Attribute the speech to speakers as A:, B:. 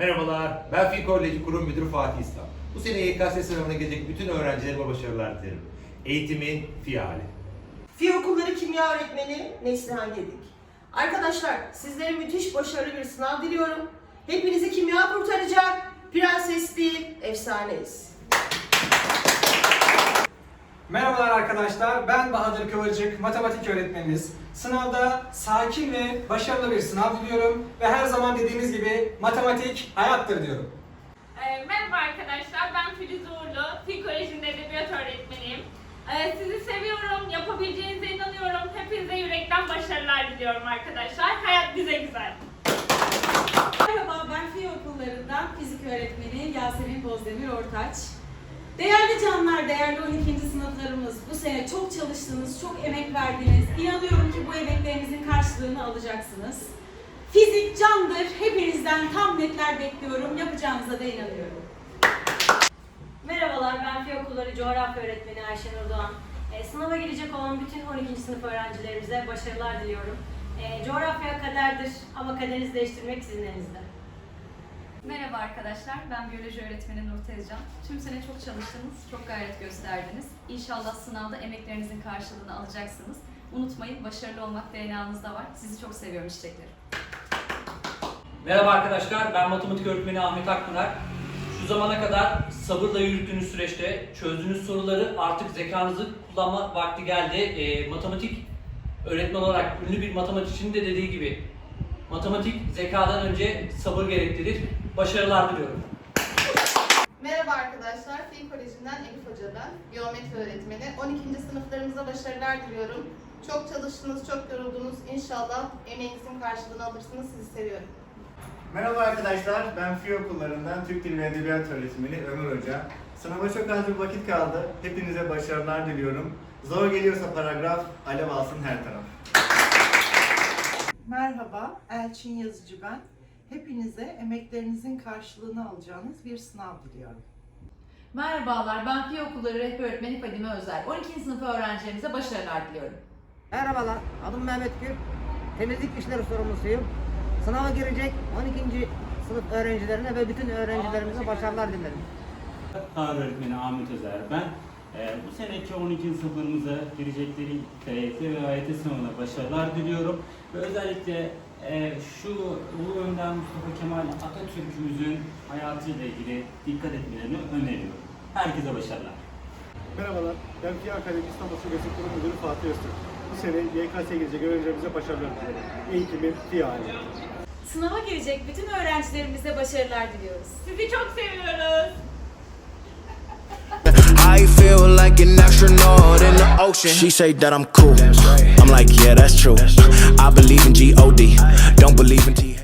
A: Merhabalar, ben Fi Koleji Kurum Müdürü Fatih İslam. Bu sene YKS sınavına gelecek bütün öğrencilerime başarılar dilerim. Eğitimin fi hali.
B: Fi Okulları Kimya Öğretmeni Neslihan Gedik. Arkadaşlar sizlere müthiş başarılı bir sınav diliyorum. Hepinizi kimya kurtaracak. Prenses değil, efsaneyiz.
C: Merhabalar arkadaşlar, ben Bahadır Kıvırcık, matematik öğretmeniniz. Sınavda sakin ve başarılı bir sınav diliyorum ve her zaman dediğimiz gibi matematik hayattır diyorum.
D: Ee, merhaba arkadaşlar, ben Filiz Uğurlu, Fil Koleji'nde edebiyat öğretmeniyim. Ee, sizi seviyorum, yapabileceğinize inanıyorum. Hepinize yürekten başarılar diliyorum arkadaşlar. Hayat bize güzel.
E: Merhaba, ben Fi Okullarından fizik öğretmeni Yasemin Bozdemir Ortaç. Değerli canlar, değerli 12. sınıflarımız, bu sene çok çalıştınız, çok emek verdiniz. İnanıyorum ki bu emeklerinizin karşılığını alacaksınız. Fizik candır, hepinizden tam netler bekliyorum, yapacağınıza da inanıyorum.
F: Merhabalar, ben Fi Okulları Coğrafya Öğretmeni Ayşenur Doğan. E, sınava girecek olan bütün 12. sınıf öğrencilerimize başarılar diliyorum. E, coğrafya kaderdir ama kaderinizi değiştirmek sizin elinizde.
G: Merhaba arkadaşlar, ben biyoloji öğretmeni Nur Tezcan. Tüm sene çok çalıştınız, çok gayret gösterdiniz. İnşallah sınavda emeklerinizin karşılığını alacaksınız. Unutmayın, başarılı olmak DNA'nızda var. Sizi çok seviyorum çiçeklerim.
H: Merhaba arkadaşlar, ben matematik öğretmeni Ahmet Akpınar. Şu zamana kadar sabırla yürüttüğünüz süreçte çözdüğünüz soruları artık zekanızı kullanma vakti geldi. Ee, matematik öğretmen olarak ünlü bir matematikçinin de dediği gibi matematik zekadan önce sabır gerektirir. Başarılar diliyorum.
I: Merhaba arkadaşlar, Fi Koleji'nden Elif Hoca ben, geometri öğretmeni. 12. sınıflarımıza başarılar diliyorum. Çok çalıştınız, çok yoruldunuz. İnşallah emeğinizin karşılığını alırsınız. Sizi seviyorum.
J: Merhaba arkadaşlar, ben Fİ okullarından Türk Dili ve Edebiyat öğretmeni Ömür Hoca. Sınava çok az bir vakit kaldı. Hepinize başarılar diliyorum. Zor geliyorsa paragraf, alev alsın her taraf.
K: Merhaba, Elçin Yazıcı ben. Hepinize emeklerinizin karşılığını alacağınız bir sınav diliyorum.
L: Merhabalar, ben Fi Okulları Rehber Öğretmeni Fadime Özel. 12. sınıf öğrencilerimize başarılar diliyorum.
M: Merhabalar, adım Mehmet Gül. Temizlik işleri sorumlusuyum. Sınava girecek 12. sınıf öğrencilerine ve bütün öğrencilerimize başarılar dilerim.
N: Tarih öğretmeni Ahmet Özer ben. Ee, bu seneki 12. sınıflarımıza girecekleri TYT ve AYT sınavına başarılar diliyorum. Ve özellikle e, şu Ulu Önder Mustafa Kemal Atatürk'ümüzün hayatıyla ilgili dikkat etmelerini öneriyorum. Herkese başarılar.
J: Merhabalar, ben Fİ Akademi İstanbul Şubesi Kurum Müdürü Fatih Öztürk. Bu sene YKS'ye girecek öğrencilerimize başarılar diliyorum. Eğitimin Fİ hali.
E: Sınava girecek bütün öğrencilerimize başarılar diliyoruz.
D: Sizi çok seviyoruz.
O: Like an astronaut in the ocean. She say that I'm cool. I'm like, yeah, that's true. I believe in G-O-D. Don't believe in T.